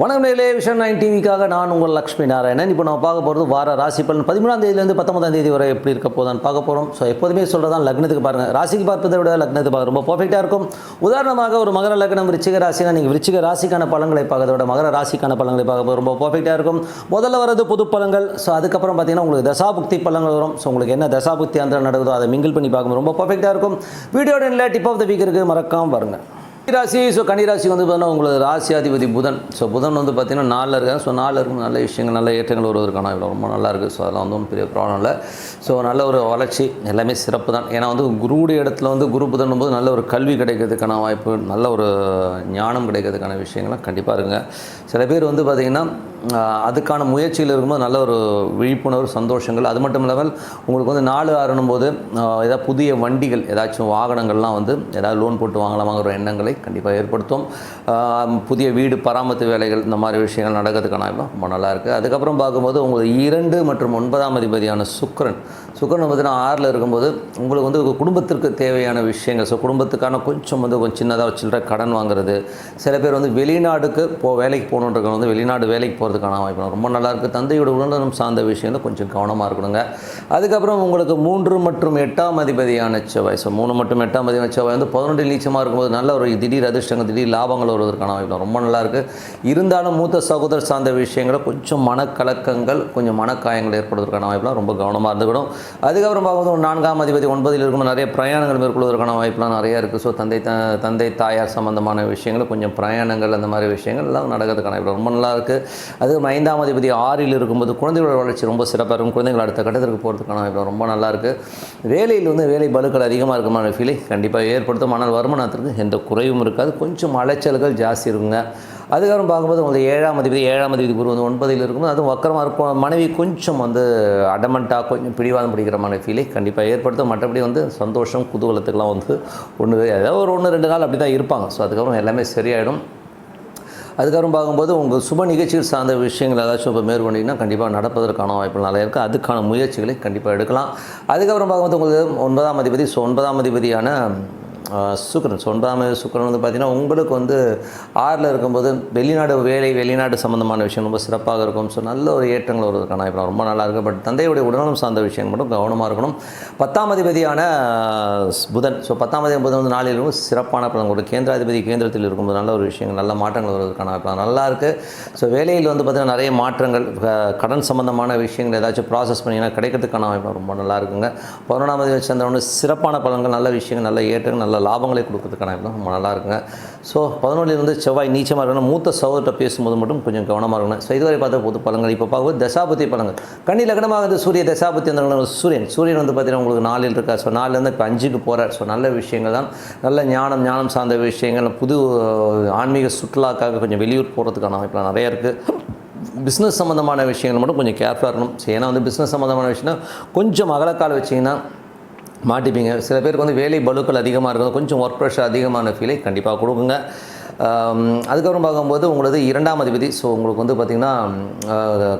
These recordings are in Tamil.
வணக்கம் நேர்களே விஷன் நைன் டிவிக்காக நான் உங்கள் லக்ஷ்மி நாராயணன். இப்போ நம்ம பார்க்க போகிறது வார ராசி பலன். பதிமூணாம் தேதியிலேருந்து பத்தொன்பதாம் தேதி வரை எப்படி இருக்க போதான் பார்க்க போகிறோம் ஸோ எப்போதுமே சொல்கிறதான் லக்னத்துக்கு பாருங்கள் ராசிக்கு பார்ப்பதை விட லக்னத்துக்கு பார்க்க ரொம்ப பர்ஃபெக்டாக இருக்கும். உதாரணமாக ஒரு மகர லக்னம் விருச்சிக ராசினா நீங்கள் விருச்சிக ராசிக்கான பலன்களை பார்க்கறத விட மகர ராசிக்கான பலன்களை பார்க்க ரொம்ப பர்ஃபெக்டாக இருக்கும். முதல்ல வரது புது பலன்கள் ஸோ அதுக்கப்புறம் பார்த்தீங்கன்னா உங்களுக்கு தசாபுக்தி பலன்கள் வரும். ஸோ உங்களுக்கு என்ன தசாபுக்தி அந்த நடக்குதோ அதை மிங்கிள் பண்ணி பார்க்கும்போது ரொம்ப பர்ஃபெக்டாக இருக்கும். வீடியோட டிப் ஆஃப் த வீக் இருக்குது மறக்காமல் பாருங்கள் ராசி ஸோ கன்னிராசி வந்து பார்த்தீங்கன்னா உங்களது ராசியாதிபதி புதன். ஸோ புதன் வந்து பார்த்தீங்கன்னா நாளில் இருக்காங்க ஸோ நாலில் இருக்கும் நல்ல விஷயங்கள் நல்ல ஏற்றங்கள் வருவதற்கான இவ்வளோ ரொம்ப நல்லா இருக்குது ஸோ அதெல்லாம் வந்து ஒன்றும் பெரிய ப்ராப்ளம் இல்லை. ஸோ நல்ல ஒரு வளர்ச்சி எல்லாமே சிறப்பு தான். ஏன்னா வந்து குருவுடைய இடத்துல வந்து குரு புதன் போது நல்ல ஒரு கல்வி கிடைக்கிறதுக்கான வாய்ப்பு நல்ல ஒரு ஞானம் கிடைக்கிறதுக்கான விஷயங்கள்லாம் கண்டிப்பாக இருக்குங்க. சில பேர் வந்து பார்த்திங்கன்னா அதுக்கான முயற்சியில் இருக்கும்போது நல்ல ஒரு விழிப்புணர்வு சந்தோஷங்கள். அது மட்டும் இல்லாமல் உங்களுக்கு வந்து நாலு ஆறணும் போது ஏதாவது புதிய வண்டிகள் ஏதாச்சும் வாகனங்கள்லாம் வந்து ஏதாவது லோன் போட்டு வாங்கலாமாங்கிற எண்ணங்களை கண்டிப்பாக ஏற்படுத்தும். புதிய வீடு பராமரித்து வேலைகள் இந்த மாதிரி விஷயங்கள் நடக்கிறதுக்கான ரொம்ப நல்லா இருக்குது அதுக்கப்புறம் பார்க்கும்போது உங்களுக்கு இரண்டு மற்றும் ஒன்பதாம் அதிபதியான சுக்ரன் சுக்கிரன் பார்த்தீங்கன்னா ஆறில் இருக்கும்போது உங்களுக்கு வந்து குடும்பத்திற்கு தேவையான விஷயங்கள். ஸோ குடும்பத்துக்கான கொஞ்சம் வந்து கொஞ்சம் சின்னதாக சில்லற கடன் வாங்குறது. சில பேர் வந்து வெளிநாடுக்கு போ வேலைக்கு போகணுன்றவங்க வந்து வெளிநாடு வேலைக்கு போகிறதுக்கான வாய்ப்பு ரொம்ப நல்லா இருக்குது தந்தையோட உடல்நலம் சார்ந்த விஷயங்கள் கொஞ்சம் கவனமாக இருக்கணுங்க. அதுக்கப்புறம் உங்களுக்கு மூன்று மற்றும் எட்டாம் அதிபதியான செவ்வாய். ஸோ மூணு மற்றும் எட்டாம் அதிபதியான செவ்வாய் வந்து பதினொன்று நீச்சமாக இருக்கும்போது நல்ல ஒரு திடீர் அதிர்ஷ்டங்கள் திடீர் லாபங்கள் வருவதற்கான வாய்ப்பு ரொம்ப நல்லா இருக்குது இருந்தாலும் மூத்த சகோதரர் சார்ந்த விஷயங்களை கொஞ்சம் மனக்கலக்கங்கள் கொஞ்சம் மனக்காயங்கள் ஏற்படுவதற்கான வாய்ப்புலாம் ரொம்ப கவனமாக இருந்துக்கணும். அதுக்கப்புறம் பார்க்கும்போது ஒரு நான்காம் அதிபதி ஒன்பதில் இருக்கும் நிறைய பிரயாணங்கள் மேற்கொள்வதற்கான வாய்ப்புலாம் நிறையா இருக்குது ஸோ தந்தை த தந்தை தாயார் சம்பந்தமான விஷயங்கள் கொஞ்சம் பிரயாணங்கள் அந்த மாதிரி விஷயங்கள் எல்லாம் நடக்கிறதுக்கான வாய்ப்பு ரொம்ப நல்லா இருக்குது அதுக்கு ஐந்தாம் அதிபதி ஆறில் இருக்கும்போது குழந்தைகளோட வளர்ச்சி ரொம்ப சிறப்பாக இருக்கும். குழந்தைகள் அடுத்த கட்டத்திற்கு போகிறதுக்கான வாய்ப்பு ரொம்ப நல்லாயிருக்கு. வேலையில் வந்து வேலை பலுக்கள் அதிகமாக இருக்குமான ஃபீலை கண்டிப்பாக ஏற்படுத்தும். ஆனால் வருமானத்திற்கு எந்த குறைவு குறைவும் இருக்காது கொஞ்சம் அலைச்சல்கள் ஜாஸ்தி இருக்குங்க. அதுக்கப்புறம் பார்க்கும்போது உங்களுக்கு ஏழாம் அதிபதி ஏழாம் அதிபதி குரு வந்து ஒன்பதில் இருக்கும்போது அதுவும் வக்கரமாக இருக்கும் மனைவி கொஞ்சம் வந்து அடமெண்ட்டாக கொஞ்சம் பிடிவாதம் பிடிக்கிற மாதிரி ஃபீலை கண்டிப்பாக ஏற்படுத்தும். மற்றபடி வந்து சந்தோஷம் குதூகலத்துக்கெல்லாம் வந்து ஒன்று ஏதாவது ஒரு ஒன்று ரெண்டு நாள் அப்படி தான் இருப்பாங்க. ஸோ அதுக்கப்புறம் எல்லாமே சரியாயிடும். அதுக்கப்புறம் பார்க்கும்போது உங்கள் சுப நிகழ்ச்சிகள் சார்ந்த விஷயங்கள் ஏதாச்சும் இப்போ மேற்கொண்டீங்கன்னா கண்டிப்பாக நடப்பதற்கான வாய்ப்பு நிறைய இருக்குது அதுக்கான முயற்சிகளை கண்டிப்பாக எடுக்கலாம். அதுக்கப்புறம் பார்க்கும்போது உங்களுக்கு ஒன்பதாம் அதிபதி. ஸோ ஒன்பதாம் அதிபதியான சுக்கரன். ஸோ சுக்கரன் சுக்கிரன் வந்து பார்த்திங்கன்னா உங்களுக்கு வந்து ஆறில் இருக்கும்போது வெளிநாடு வேலை வெளிநாடு சம்மந்தமான விஷயம் ரொம்ப சிறப்பாக இருக்கும். ஸோ நல்ல ஒரு ஏற்றங்கள் வருவதற்கான இப்போ ரொம்ப நல்லா இருக்குது பட் தந்தையுடைய உடல்நலம் சார்ந்த விஷயம் மட்டும் கவனமாக இருக்கணும். பத்தாம் அதிபதியான புதன். ஸோ பத்தாம் அதிபதி புதன் வந்து நாளில் இருக்கும் சிறப்பான பலன் ஒரு கேந்திராதிபதி கேந்திரத்தில் இருக்கும்போது நல்ல ஒரு விஷயங்கள் நல்ல மாற்றங்கள் வருவதற்கான இப்போ நல்லா இருக்குது ஸோ வேலையில் வந்து பார்த்திங்கன்னா நிறைய மாற்றங்கள் கடன் சம்மந்தமான விஷயங்கள் ஏதாச்சும் ப்ராசஸ் பண்ணிங்கன்னா கிடைக்கிறதுக்கான வாய்ப்பு ரொம்ப நல்லா இருக்குங்க. பதினொன்றாம் அதிபதி சந்திரன் சிறப்பான பலன்கள் நல்ல விஷயங்கள் நல்ல ஏற்றங்கள் நல்ல லாபங்களை கொடுக்கறதுக்கான வாய்ப்பு ரொம்ப நல்லா இருக்குங்க. ஸோ பதினொன்றிலிருந்து செவ்வாய் நீச்சமாக இருக்கணும். மூத்த சகோதரத்தை பேசும்போது மட்டும் கொஞ்சம் கவனமாக இருக்கணும். ஸோ இதுவரை பார்த்த பொது பழங்கள் இப்போ பார்க்கும்போது தசாபதி பழங்கள் கண்ணி லக்னமாக வந்து சூரிய தசாபதி அந்த சூரியன். சூரியன் வந்து பார்த்தீங்கன்னா உங்களுக்கு நாலில் இருக்கா? ஸோ நாலுலேருந்து இப்போ அஞ்சுக்கு போகிறார் ஸோ நல்ல விஷயங்கள் தான். நல்ல ஞானம் ஞானம் சார்ந்த விஷயங்கள். புது ஆன்மீக சுற்றுலாக்காக கொஞ்சம் வெளியூர் போகிறதுக்கான வாய்ப்புலாம் நிறையா இருக்குது பிஸ்னஸ் சம்மந்தமான விஷயங்கள் மட்டும் கொஞ்சம் கேர்ஃபுல்லாக இருக்கணும். ஸோ ஏன்னா வந்து பிஸ்னஸ் சம்மந்தமான விஷயம்னா கொஞ்சம் அகலக்கால் வச்சிங்கன்னா மாட்டிப்பீங்க. சில பேருக்கு வந்து வேலை பலுக்கள் அதிகமாக இருக்கும். கொஞ்சம் ஒர்க் ப்ரெஷர் அதிகமான ஃபீலை கண்டிப்பாக கொடுக்குங்க. அதுக்கப்புறம் பார்க்கும்போது உங்களது இரண்டாம் அதிபதி ஸோ உங்களுக்கு வந்து பார்த்திங்கன்னா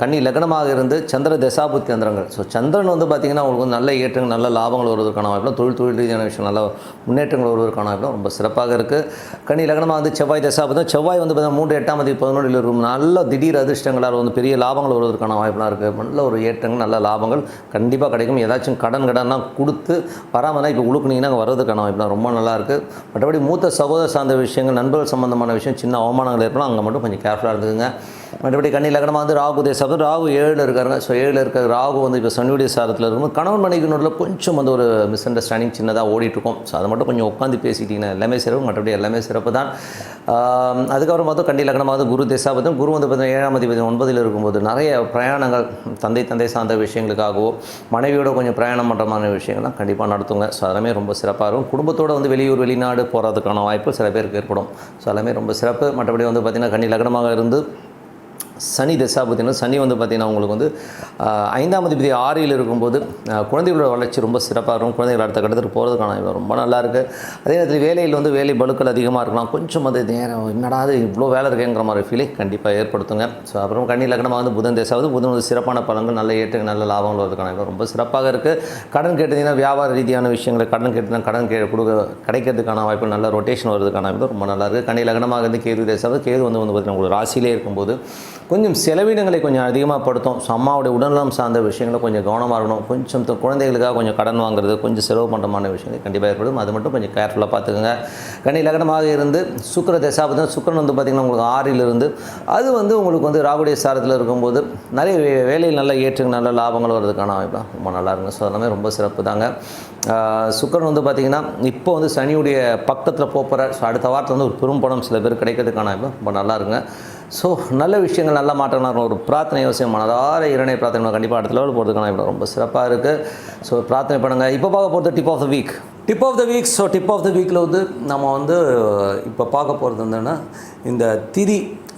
கன்னி லக்னமாக இருந்து சந்திர தசாபுத்தி அந்தரங்கள். ஸோ சந்திரன் வந்து பார்த்திங்கன்னா உங்களுக்கு வந்து நல்ல ஏற்றங்கள் நல்ல லாபங்கள் வருவதற்கான வாய்ப்புலாம் தொழில் தொழில் ரீதியான விஷயம் நல்ல முன்னேற்றங்கள் வருவதற்கான வாய்ப்புலாம் ரொம்ப சிறப்பாக இருக்குது கன்னி லக்னமாக வந்து செவ்வாய் தசாபுத்தி செவ்வாய் வந்து பார்த்தீங்கன்னா மூன்று எட்டாம் அதிபதி பதினொன்றில் இருக்கும் நல்ல திடீர் அதிர்ஷ்டங்களால் வந்து பெரிய லாபங்கள் வருவதற்கான வாய்ப்புலாம் இருக்குது நல்ல ஒரு ஏற்றங்கள் நல்ல லாபங்கள் கண்டிப்பாக கிடைக்கும். ஏதாச்சும் கடன் கடன்லாம் கொடுத்து வராமலாம் இப்போ உழுக்குனீங்கன்னா வர்றதுக்கான வாய்ப்புலாம் ரொம்ப நல்லா இருக்குது மற்றபடி மூத்த சகோதர சார்ந்த விஷயங்கள் நண்பர்கள் சம்மந்தமான விஷயம் சின்ன அவமானங்கள் ஏற்படும் அங்கே மட்டும் கொஞ்சம் கேர்ஃபுல்லாக இருந்துக்குங்க. மற்றபடி கண்ணி லக்னமாக வந்து ராகு தேசம் ராகு ஏழில் இருக்காருங்க. ஸோ ஏழில் இருக்கிற ராகு வந்து இப்போ சனியுடைய சாரத்தில் இருக்கும்போது கணவன் மனைவினோட கொஞ்சம் வந்து ஒரு மிஸ் அண்டர்ஸ்டாண்டிங் சின்னதாக ஓடிட்டுருக்கும். ஸோ அதை மட்டும் கொஞ்சம் உட்காந்து பேசிக்கிட்டிங்கன்னா எல்லாமே சிறப்பு மற்றபடி எல்லாமே சிறப்பு தான். அதுக்கப்புறம் பார்த்தோம் கண்டி லக்னமாக வந்து குரு தேசாபத்தம் குரு வந்து பார்த்தீங்கன்னா ஏழாம் அதிபதி ஒன்பதில் இருக்கும்போது நிறைய பிரயாணங்கள் தந்தை தந்தை சார்ந்த விஷயங்களுக்காகவோ மனைவியோட கொஞ்சம் பிரயாணம் பண்ணுற மாதிரி விஷயங்கள்லாம் கண்டிப்பாக நடத்துங்க. ஸோ அதெல்லாமே ரொம்ப சிறப்பாக இருக்கும். குடும்பத்தோடு வந்து வெளியூர் வெளிநாடு போகிறதுக்கான வாய்ப்பு சில பேருக்கு ஏற்படும். ஸோ எல்லாமே ரொம்ப சிறப்பு. மற்றபடி வந்து பார்த்திங்கன்னா கண்ணி லக்னமாக இருந்து சனி திசா பார்த்தீங்கன்னா சனி வந்து பார்த்திங்கன்னா உங்களுக்கு வந்து ஐந்தாம் அதிபதி ஆறில் இருக்கும்போது குழந்தைகளோட வளர்ச்சி ரொம்ப சிறப்பாக இருக்கும். குழந்தைகள் அடுத்த கட்டத்துக்கு போகிறதுக்கான ரொம்ப நல்லா இருக்குது அதே நேரத்தில் வேலையில் வந்து வேலை பலுக்கள் அதிகமாக இருக்கலாம். கொஞ்சம் அது நேரம் என்னடா இவ்வளோ வேலை இருக்குங்கிற மாதிரி ஃபீலை கண்டிப்பாக ஏற்படுத்துங்க. ஸோ அப்புறம் கண்ணி லக்னமாக வந்து புதன் தேசாவது புதன் வந்து சிறப்பான பலன்கள் நல்ல ஏற்று நல்ல லாபங்கள் வருதுக்கான ரொம்ப சிறப்பாக இருக்குது கடன் கேட்டீங்கன்னா வியாபார ரீதியான விஷயங்களை கடன் கேட்டீங்கன்னா கடன் கே கொடுக்க கிடைக்கிறதுக்கான வாய்ப்பு நல்ல ரொட்டேஷன் வருதுக்கான ரொம்ப நல்லா இருக்குது கண்ணி லக்னமாக இருந்து கேது தேசாவது கேது வந்து வந்து பார்த்தீங்கன்னா உங்களுக்கு ராசியிலே இருக்கும்போது கொஞ்சம் செலவினங்களை கொஞ்சம் அதிகமாக படுத்தும். ஸோ அம்மாவுடைய உடல்நலம் சார்ந்த விஷயங்களை கொஞ்சம் கவனமாக இருக்கணும். கொஞ்சம் குழந்தைகளுக்காக கொஞ்சம் கடன் வாங்குறது கொஞ்சம் செலவு பண்ணுறமான விஷயங்கள் கண்டிப்பாக ஏற்படும். அது மட்டும் கொஞ்சம் கேர்ஃபுல்லாக பார்த்துக்கோங்க. கனி லக்னமாக இருந்து சுக்கிர தசாபதம் சுக்கரன் வந்து பார்த்திங்கன்னா உங்களுக்கு ஆறிலிருந்து அது வந்து உங்களுக்கு வந்து ராகுடைய சாரத்தில் இருக்கும்போது நிறைய வே- வேலையில் நல்ல ஏற்றுங்க நல்ல லாபங்கள் வர்றதுக்கான வாய்ப்பு ரொம்ப நல்லா இருக்கும். ஸோ எல்லாமே ரொம்ப சிறப்பு தாங்க. சுக்கரன் வந்து பார்த்திங்கன்னா இப்போ வந்து சனியுடைய பக்கத்தில் போகிற ஸோ அடுத்த வாரத்தில் வந்து ஒரு பெரும் பணம் சில பேர் கிடைக்கிறதுக்கான வாய்ப்பு ரொம்ப நல்லா இருக்குங்க. ஸோ நல்ல விஷயங்கள் நல்ல மாற்றங்கள் இருக்கும். ஒரு பிரார்த்தனை அவசியம் மனதார இரணை பிரார்த்தனை கண்டிப்பாக அடுத்த லெவல் போகிறதுக்கான வாய்ப்பு ரொம்ப சிறப்பாக இருக்குது ஸோ பிரார்த்தனை பண்ணுங்கள் இப்போ பார்க்க போகிறது tip of the week tip of the week so tip of the வீக்கில் வந்து நம்ம வந்து இப்போ பார்க்க போகிறது என்னென்னா இந்த திதி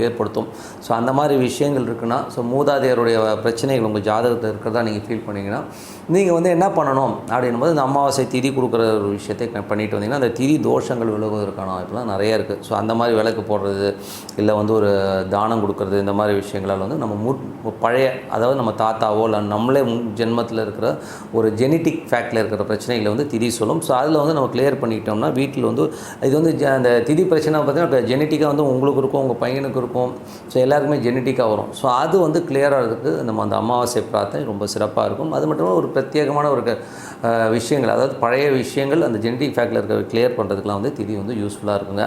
ஏற்படுத்தும். ஸோ அந்த மாதிரி விஷயங்கள் இருக்குன்னா ஸோ மூதாதையருடைய பிரச்சனைகள் உங்கள் ஜாதகத்தில் இருக்கிறதா நீங்கள் ஃபீல் பண்ணிங்கன்னா நீங்கள் வந்து என்ன பண்ணணும் அப்படின்னும் போது இந்த அமாவாசை திதி கொடுக்குற ஒரு விஷயத்தை க- பண்ணிட்டு வந்தீங்கன்னா அந்த திதி தோஷங்கள் விலகுவதற்கான வாய்ப்புலாம் நிறைய இருக்குது ஸோ அந்த மாதிரி விளக்கு போடுறது இல்லை வந்து ஒரு தானம் கொடுக்கறது இந்த மாதிரி விஷயங்களால் வந்து நம்ம முட் பழைய அதாவது நம்ம தாத்தாவோ இல்லை நம்மளே முன் ஜென்மத்தில் இருக்கிற ஒரு ஜெனட்டிக் ஃபேக்டில் இருக்கிற பிரச்சனைகளை வந்து திதி சொல்லும். ஸோ அதில் வந்து நம்ம கிளியர் பண்ணிக்கிட்டோம்னா வீட்டில் வந்து இது வந்து அந்த திதி பிரச்சனை பார்த்தீங்கன்னா ஜெனட்டிக்காக வந்து உங்களுக்கு இருக்கும் உங்கள் பையனுக்கு இருக்கும். ஸோ எல்லாருக்குமே ஜெனட்டிக்காக வரும். ஸோ அது வந்து கிளியராகிறதுக்கு நம்ம அந்த அமாவாசை பிரார்த்தனை ரொம்ப சிறப்பாக இருக்கும். அது மட்டும் இல்லாமல் ஒரு பிரத்யேகமான ஒரு விஷயங்கள் அதாவது பழைய விஷயங்கள் அந்த ஜெனட்டிக் ஃபேக்டில் இருக்கிற கிளியர் பண்ணுறதுக்குலாம் வந்து திதி வந்து யூஸ்ஃபுல்லாக இருக்குங்க.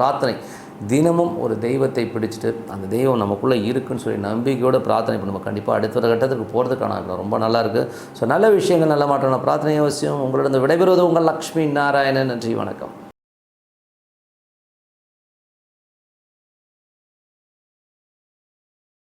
பிரார்த்தனை. தினமும் ஒரு தெய்வத்தை பிடிச்சிட்டு அந்த தெய்வம் நமக்குள்ளே இருக்குன்னு சொல்லி நம்பிக்கையோட பிரார்த்தனை பண்ணுவோம் கண்டிப்பாக அடுத்த கட்டத்துக்கு போகிறதுக்கான ரொம்ப நல்லா இருக்குது ஸோ நல்ல விஷயங்கள் நல்ல மாற்றம் பிரார்த்தனை அவசியம். உங்களிடம் விடைபெறுவது உங்கள் லக்ஷ்மி நாராயணன். நன்றி வணக்கம்.